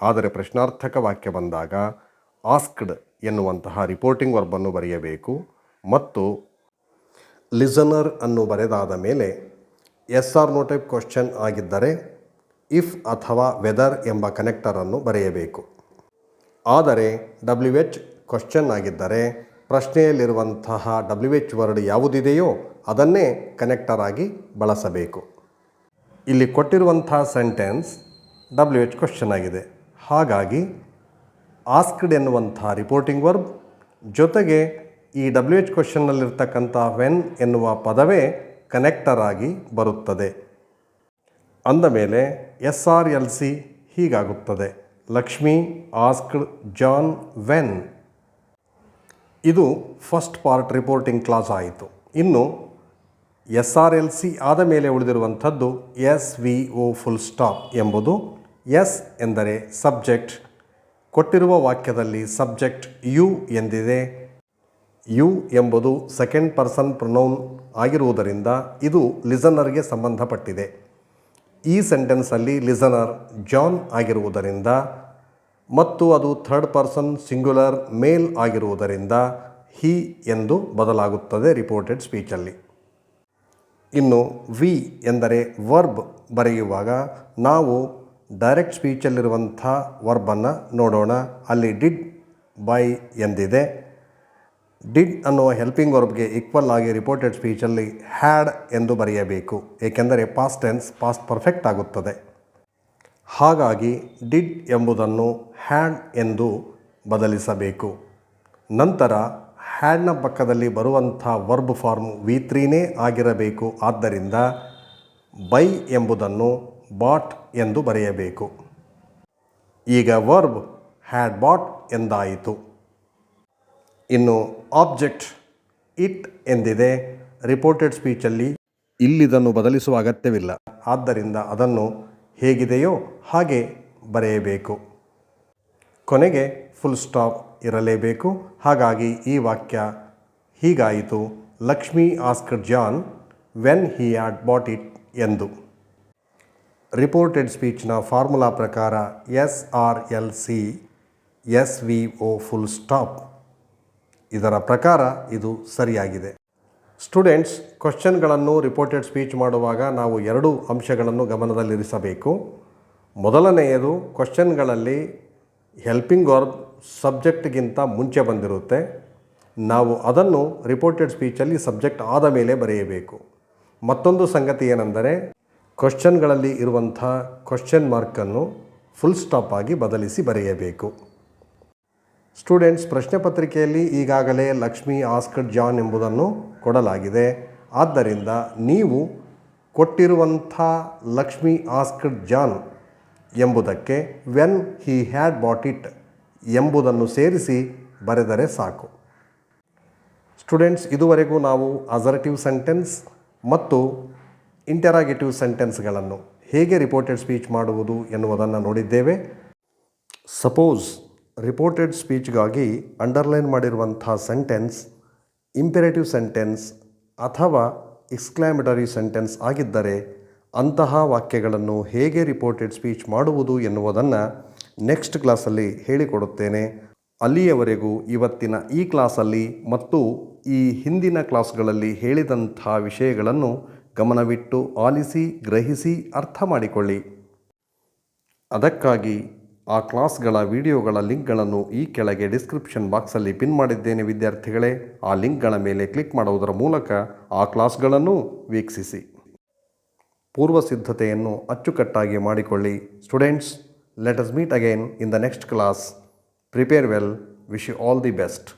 ಆದರೆ ಪ್ರಶ್ನಾರ್ಥಕ ವಾಕ್ಯ ಬಂದಾಗ ಆಸ್ಕ್ಡ್ ಎನ್ನುವಂತಹ ರಿಪೋರ್ಟಿಂಗ್ ವರ್ಬನ್ನು ಬರೆಯಬೇಕು ಮತ್ತು ಲಿಸನರ್ ಅನ್ನು ಬರೆದಾದ ಮೇಲೆ S R no type question ಆಗಿದ್ದರೆ ಇಫ್ ಅಥವಾ ವೆದರ್ ಎಂಬ ಕನೆಕ್ಟರನ್ನು ಬರೆಯಬೇಕು. ಆದರೆ ಡಬ್ಲ್ಯೂ ಎಚ್ ಕ್ವಶನ್ ಆಗಿದ್ದರೆ ಪ್ರಶ್ನೆಯಲ್ಲಿರುವಂತಹ ಡಬ್ಲ್ಯೂ ಎಚ್ ವರ್ಡ್ ಯಾವುದಿದೆಯೋ ಅದನ್ನೇ ಕನೆಕ್ಟರ್ ಆಗಿ ಬಳಸಬೇಕು. ಇಲ್ಲಿ ಕೊಟ್ಟಿರುವಂತಹ ಸೆಂಟೆನ್ಸ್ ಡಬ್ಲ್ಯೂ ಎಚ್ ಕ್ವಶನ್ ಆಗಿದೆ. ಹಾಗಾಗಿ ಆಸ್ಕ್ಡ್ ಎನ್ನುವಂಥ ರಿಪೋರ್ಟಿಂಗ್ ವರ್ಬ್ ಜೊತೆಗೆ ಈ ಡಬ್ಲ್ಯೂ ಎಚ್ ಕ್ವಶನ್ನಲ್ಲಿರ್ತಕ್ಕಂಥ ವೆನ್ ಎನ್ನುವ ಪದವೇ ಕನೆಕ್ಟರ್ ಆಗಿ ಬರುತ್ತದೆ. ಅಂದ ಮೇಲೆ S R L C ಹೀಗಾಗುತ್ತದೆ. Lakshmi asked John, when. ಇದು ಫಸ್ಟ್ ಪಾರ್ಟ್ ರಿಪೋರ್ಟಿಂಗ್ ಕ್ಲಾಸ್ ಆಯಿತು. ಇನ್ನು ಎಸ್ ಆರ್ ಎಲ್ ಸಿ ಆದ ಮೇಲೆ ಉಳಿದಿರುವಂಥದ್ದು S V O full stop ಎಂಬುದು ಎಸ್ ಎಂದರೆ ಸಬ್ಜೆಕ್ಟ್. ಕೊಟ್ಟಿರುವ ವಾಕ್ಯದಲ್ಲಿ ಸಬ್ಜೆಕ್ಟ್ ಯು ಎಂದಿದೆ. ಯು ಎಂಬುದು ಸೆಕೆಂಡ್ ಪರ್ಸನ್ ಪ್ರೊನೌನ್ ಆಗಿರುವುದರಿಂದ ಇದು ಲಿಸನರ್ಗೆ ಸಂಬಂಧಪಟ್ಟಿದೆ. ಈ ಸೆಂಟೆನ್ಸಲ್ಲಿ ಲಿಸನರ್ ಜಾನ್ ಆಗಿರುವುದರಿಂದ ಮತ್ತು ಅದು ಥರ್ಡ್ ಪರ್ಸನ್ ಸಿಂಗ್ಯುಲರ್ ಮೇಲ್ ಆಗಿರುವುದರಿಂದ ಹಿ ಎಂದು ಬದಲಾಗುತ್ತದೆ ರಿಪೋರ್ಟೆಡ್ ಸ್ಪೀಚಲ್ಲಿ. ಇನ್ನು ವಿ ಎಂದರೆ ವರ್ಬ್ ಬರೆಯುವಾಗ ನಾವು ಡೈರೆಕ್ಟ್ ಸ್ಪೀಚಲ್ಲಿರುವಂಥ ವರ್ಬನ್ನು ನೋಡೋಣ. ಅಲ್ಲಿ ಡಿಡ್ ಬೈ ಎಂದಿದೆ. ಡಿಡ್ ಅನ್ನುವ ಹೆಲ್ಪಿಂಗ್ ವರ್ಬ್ಗೆ ಈಕ್ವಲ್ ಆಗಿ ರಿಪೋರ್ಟೆಡ್ ಸ್ಪೀಚಲ್ಲಿ ಹ್ಯಾಡ್ ಎಂದು ಬರೆಯಬೇಕು, ಏಕೆಂದರೆ ಪಾಸ್ಟ್ ಟೆನ್ಸ್ ಪಾಸ್ಟ್ ಪರ್ಫೆಕ್ಟ್ ಆಗುತ್ತದೆ. ಹಾಗಾಗಿ ಡಿಡ್ ಎಂಬುದನ್ನು ಹ್ಯಾಡ್ ಎಂದು ಬದಲಿಸಬೇಕು. ನಂತರ ಹ್ಯಾಡ್ನ ಪಕ್ಕದಲ್ಲಿ ಬರುವಂಥ ವರ್ಬ್ ಫಾರ್ಮ್ ವಿ ತ್ರೀನೇ ಆಗಿರಬೇಕು, ಆದ್ದರಿಂದ ಬೈ ಎಂಬುದನ್ನು ಬಾಟ್ ಎಂದು ಬರೆಯಬೇಕು. ಈಗ ವರ್ಬ್ ಹ್ಯಾಡ್ ಬಾಟ್ ಎಂದಾಯಿತು. ಇನ್ನು ಆಬ್ಜೆಕ್ಟ್ ಇಟ್ ಎಂದಿದೆ. ರಿಪೋರ್ಟೆಡ್ ಸ್ಪೀಚಲ್ಲಿ ಇಲ್ಲಿದನ್ನು ಬದಲಿಸುವ ಅಗತ್ಯವಿಲ್ಲ. ಆದ್ದರಿಂದ ಅದನ್ನು ಹೇಗಿದೆಯೋ ಹಾಗೆ ಬರೆಯಬೇಕು. ಕೊನೆಗೆ ಫುಲ್ ಸ್ಟಾಪ್ ಇರಲೇಬೇಕು. ಹಾಗಾಗಿ ಈ ವಾಕ್ಯ ಹೀಗಾಯಿತು. Lakshmi asked John when he had bought it ಎಂದು. ರಿಪೋರ್ಟೆಡ್ ಸ್ಪೀಚ್ನ ಫಾರ್ಮುಲಾ ಪ್ರಕಾರ S R L C S V O full stop ಇದರ ಪ್ರಕಾರ ಇದು ಸರಿಯಾಗಿದೆ. ಸ್ಟೂಡೆಂಟ್ಸ್ ಕ್ವಶನ್ಗಳನ್ನು ರಿಪೋರ್ಟೆಡ್ ಸ್ಪೀಚ್ ಮಾಡುವಾಗ ನಾವು ಎರಡು ಅಂಶಗಳನ್ನು ಗಮನದಲ್ಲಿರಿಸಬೇಕು. ಮೊದಲನೆಯದು ಕ್ವಶನ್ಗಳಲ್ಲಿ ಹೆಲ್ಪಿಂಗ್ ವರ್ಬ್ ಸಬ್ಜೆಕ್ಟ್ಗಿಂತ ಮುಂಚೆ ಬಂದಿರುತ್ತೆ. ನಾವು ಅದನ್ನು ರಿಪೋರ್ಟೆಡ್ ಸ್ಪೀಚಲ್ಲಿ ಸಬ್ಜೆಕ್ಟ್ ಆದ ಮೇಲೆ ಬರೆಯಬೇಕು. ಮತ್ತೊಂದು ಸಂಗತಿ ಏನೆಂದರೆ ಕ್ವಶನ್ಗಳಲ್ಲಿ ಇರುವಂಥ ಕ್ವಶನ್ ಮಾರ್ಕನ್ನು ಫುಲ್ ಸ್ಟಾಪ್ ಆಗಿ ಬದಲಿಸಿ ಬರೆಯಬೇಕು. ಸ್ಟೂಡೆಂಟ್ಸ್ ಪ್ರಶ್ನೆ ಪತ್ರಿಕೆಯಲ್ಲಿ ಈಗಾಗಲೇ ಲಕ್ಷ್ಮಿ ಆಸ್ಕಡ್ ಜಾನ್ ಎಂಬುದನ್ನು ಕೊಡಲಾಗಿದೆ. ಆದ್ದರಿಂದ ನೀವು ಕೊಟ್ಟಿರುವಂಥ ಲಕ್ಷ್ಮಿ ಆಸ್ಕಡ್ ಜಾನ್ ಎಂಬುದಕ್ಕೆ when he had bought it ಎಂಬುದನ್ನು ಸೇರಿಸಿ ಬರೆದರೆ ಸಾಕು. ಸ್ಟೂಡೆಂಟ್ಸ್, ಇದುವರೆಗೂ ನಾವು ಅಸರ್ಟಿವ್ ಸೆಂಟೆನ್ಸ್ ಮತ್ತು ಇಂಟರಾಗೇಟಿವ್ ಸೆಂಟೆನ್ಸ್ಗಳನ್ನು ಹೇಗೆ ರಿಪೋರ್ಟೆಡ್ ಸ್ಪೀಚ್ ಮಾಡುವುದು ಎನ್ನುವುದನ್ನು ನೋಡಿದ್ದೇವೆ. ಸಪೋಸ್ ರಿಪೋರ್ಟೆಡ್ ಸ್ಪೀಚ್ಗಾಗಿ ಅಂಡರ್ಲೈನ್ ಮಾಡಿರುವಂಥ ಸೆಂಟೆನ್ಸ್ ಇಂಪೆರೇಟಿವ್ ಸೆಂಟೆನ್ಸ್ ಅಥವಾ ಎಕ್ಸ್ಕ್ಲಾಮಿಟರಿ ಸೆಂಟೆನ್ಸ್ ಆಗಿದ್ದರೆ ಅಂತಹ ವಾಕ್ಯಗಳನ್ನು ಹೇಗೆ ರಿಪೋರ್ಟೆಡ್ ಸ್ಪೀಚ್ ಮಾಡುವುದು ಎನ್ನುವುದನ್ನು ನೆಕ್ಸ್ಟ್ ಕ್ಲಾಸಲ್ಲಿ ಹೇಳಿಕೊಡುತ್ತೇನೆ. ಅಲ್ಲಿಯವರೆಗೂ ಇವತ್ತಿನ ಈ ಕ್ಲಾಸಲ್ಲಿ ಮತ್ತು ಈ ಹಿಂದಿನ ಕ್ಲಾಸ್ಗಳಲ್ಲಿ ಹೇಳಿದಂಥ ವಿಷಯಗಳನ್ನು ಗಮನವಿಟ್ಟು ಆಲಿಸಿ, ಗ್ರಹಿಸಿ, ಅರ್ಥ ಮಾಡಿಕೊಳ್ಳಿ. ಅದಕ್ಕಾಗಿ ಆ ಕ್ಲಾಸ್ಗಳ ವಿಡಿಯೋಗಳ ಲಿಂಕ್ಗಳನ್ನು ಈ ಕೆಳಗೆ ಡಿಸ್ಕ್ರಿಪ್ಷನ್ ಬಾಕ್ಸಲ್ಲಿ ಪಿನ್ ಮಾಡಿದ್ದೇನೆ, ವಿದ್ಯಾರ್ಥಿಗಳೇ. ಆ ಲಿಂಕ್ಗಳ ಮೇಲೆ ಕ್ಲಿಕ್ ಮಾಡುವುದರ ಮೂಲಕ ಆ ಕ್ಲಾಸ್ಗಳನ್ನು ವೀಕ್ಷಿಸಿ. ಪೂರ್ವ ಸಿದ್ಧತೆಯನ್ನು ಅಚ್ಚುಕಟ್ಟಾಗಿ ಮಾಡಿಕೊಳ್ಳಿ. Students let us meet again in the next class prepare well wish you all the best